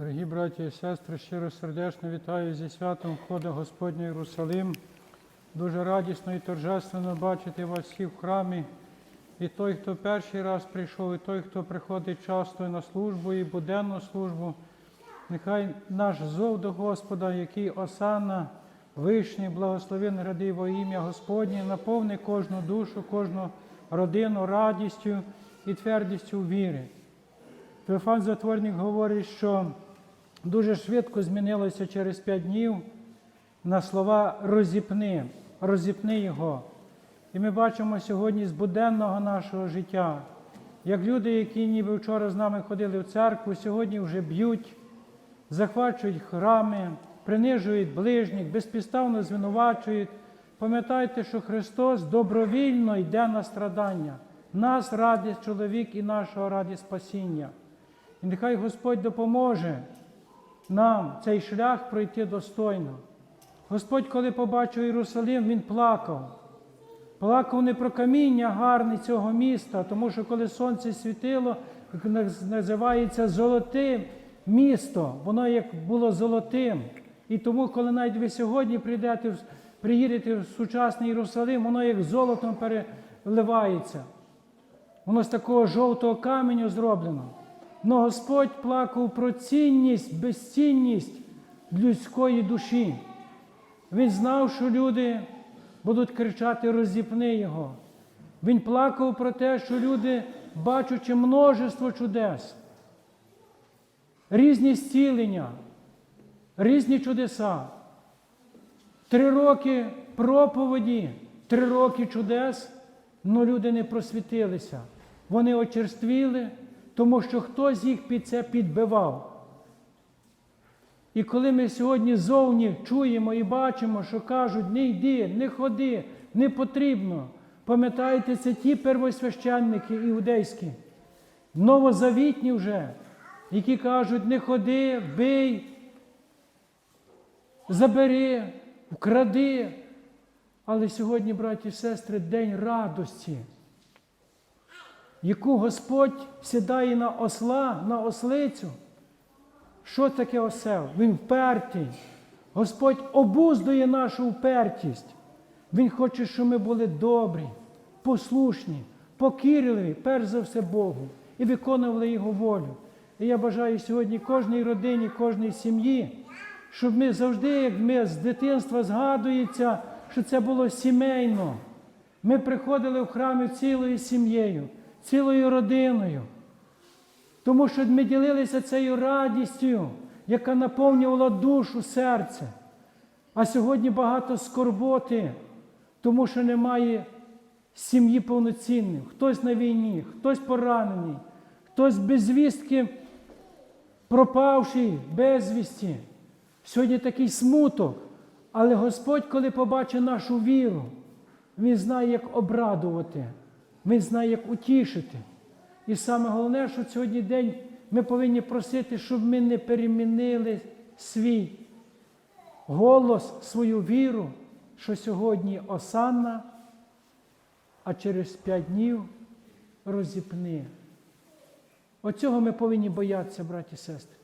Дорогі браті і сестри, щиро сердечно вітаю зі святом входа Господня Єрусалим. Дуже радісно і торжественно бачити вас всіх в храмі. І той, хто перший раз прийшов, і той, хто приходить часто на службу і буденну службу. Нехай наш зов до Господа, який осанна, вишній, благословен ради во ім'я Господнє, наповни кожну душу, кожну родину радістю і твердістю віри. Феофан Затворник говорить, що дуже швидко змінилося через п'ять днів на слова розіпни, розіпни його. І ми бачимо сьогодні з буденного нашого життя, як люди, які ніби вчора з нами ходили в церкву, сьогодні вже б'ють, захвачують храми, принижують ближніх, безпідставно звинувачують. Пам'ятайте, що Христос добровільно йде на страдання. Нас ради чоловік і нашого раді спасіння. І нехай Господь допоможе нам цей шлях пройти достойно. Господь, коли побачив Єрусалим, Він плакав. Плакав не про каміння гарне цього міста, тому що коли сонце світило, називається золотим місто, воно як було золотим. І тому, коли навіть ви сьогодні прийдете, приїдете в сучасний Єрусалим, воно як золотом переливається. Воно з такого жовтого каменю зроблено. Но Господь плакав про цінність, безцінність людської душі. Він знав, що люди будуть кричати розіпни його. Він плакав про те, що люди, бачачи множество чудес, різні зцілення, різні чудеса. Три роки проповіді, три роки чудес, але люди не просвітилися. Вони очерствіли, тому що хтось їх під це підбивав. І коли ми сьогодні зовні чуємо і бачимо, що кажуть, не йди, не ходи, не потрібно. Пам'ятаєте, це ті первосвященники іудейські, новозавітні вже, які кажуть, не ходи, бий, забери, вкради. Але сьогодні, браті і сестри, день радості, яку Господь сідає на осла, на ослицю. Що таке осел? Він впертий. Господь обуздує нашу впертість. Він хоче, щоб ми були добрі, послушні, покірливі, перш за все Богу, і виконували Його волю. І я бажаю сьогодні кожній родині, кожній сім'ї, щоб ми завжди, як ми з дитинства згадується, що це було сімейно. Ми приходили в храми цілою сім'єю, цілою родиною. Тому що ми ділилися цією радістю, яка наповнювала душу, серце. А сьогодні багато скорботи, тому що немає сім'ї повноцінних. Хтось на війні, хтось поранений, хтось без звістки пропавший безвісті. Сьогодні такий смуток. Але Господь, коли побачить нашу віру, Він знає, як обрадувати, Він знає, як утішити. І саме головне, що сьогодні день ми повинні просити, щоб ми не перемінили свій голос, свою віру, що сьогодні осанна, а через п'ять днів розіпни. Оцього ми повинні боятися, браті і сестри.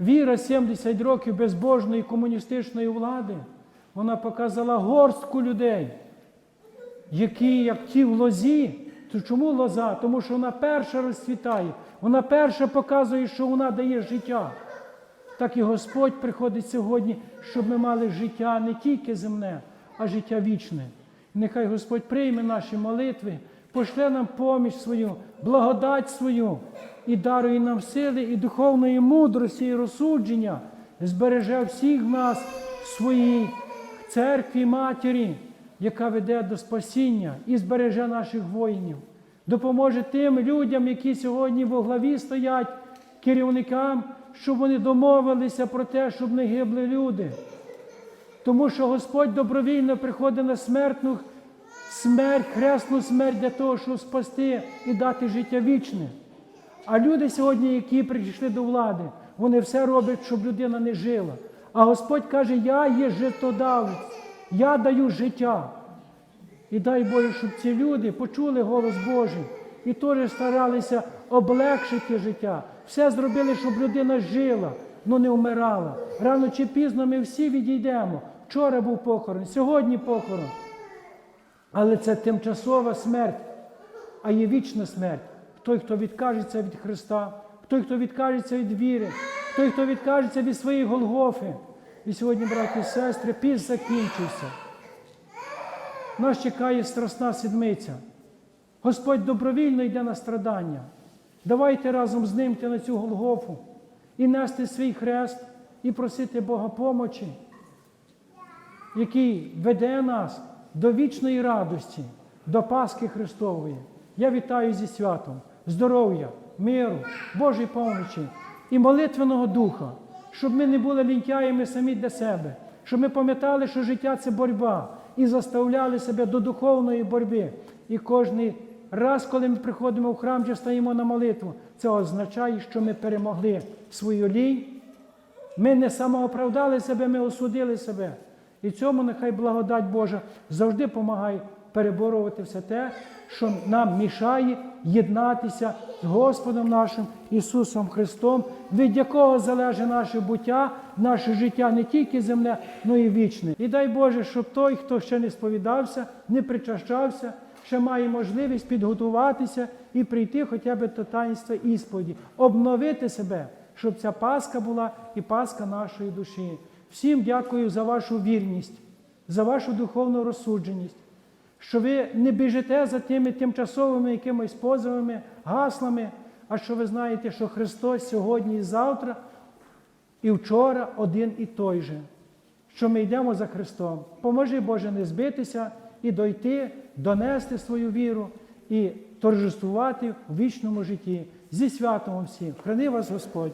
Віра 70 років безбожної комуністичної влади, вона показала горстку людей, які, як ті в лозі, то чому лоза? Тому що вона перша розцвітає, вона перша показує, що вона дає життя. Так і Господь приходить сьогодні, щоб ми мали життя не тільки земне, а життя вічне. Нехай Господь прийме наші молитви, пошле нам поміч свою, благодать свою і дарує нам сили і духовної мудрості і розсудження, збереже всіх нас в своїй церкві матері, яка веде до спасіння і збереже наших воїнів. Допоможе тим людям, які сьогодні в главі стоять, керівникам, щоб вони домовилися про те, щоб не гибли люди. Тому що Господь добровільно приходить на смертну смерть, хресну смерть для того, щоб спасти і дати життя вічне. А люди сьогодні, які прийшли до влади, вони все роблять, щоб людина не жила. А Господь каже, я є життодавець, я даю життя. І дай Боже, щоб ці люди почули голос Божий і теж старалися облегшити життя, Все зробили, щоб людина жила, але не вмирала. Рано чи пізно ми всі відійдемо. Вчора був похорон, сьогодні похорон. Але це тимчасова смерть, а є вічна смерть. Той, хто відкажеться від Христа, той, хто відкажеться від віри, той, хто відкажеться від своєї Голгофи. І сьогодні, браті і сестри, піс закінчився. Нас чекає страсна седмиця. Господь добровільно йде на страдання. Давайте разом з ним йти на цю Голгофу і нести свій хрест, і просити Бога помочі, який веде нас до вічної радості, до Пасхи Христової. Я вітаю зі святом, здоров'я, миру, Божої помочі і молитвеного духа, щоб ми не були лінтяями самі для себе, щоб ми пам'ятали, що життя це боротьба, і заставляли себе до духовної боротьби. І кожний раз, коли ми приходимо в храм чи стаємо на молитву, це означає, що ми перемогли свою лінь, ми не самооправдали себе, ми осудили себе. І цьому нехай благодать Божа завжди допомагає переборювати все те, що нам мішає єднатися з Господом нашим Ісусом Христом, від якого залежить наше буття, наше життя не тільки земне, але й вічне. І дай Боже, щоб той, хто ще не сповідався, не причащався, ще має можливість підготуватися і прийти хоча б до таїнства ісповіді, обновити себе, щоб ця Пасха була і Пасха нашої душі. Всім дякую за вашу вірність, за вашу духовну розсудженість, що ви не біжите за тими тимчасовими якимись позовами, гаслами, а що ви знаєте, що Христос сьогодні і завтра, і вчора один і той же, що ми йдемо за Христом. Поможи, Боже, не збитися і дойти, донести свою віру і торжествувати в вічному житті. Зі святом всім. Храни вас Господь.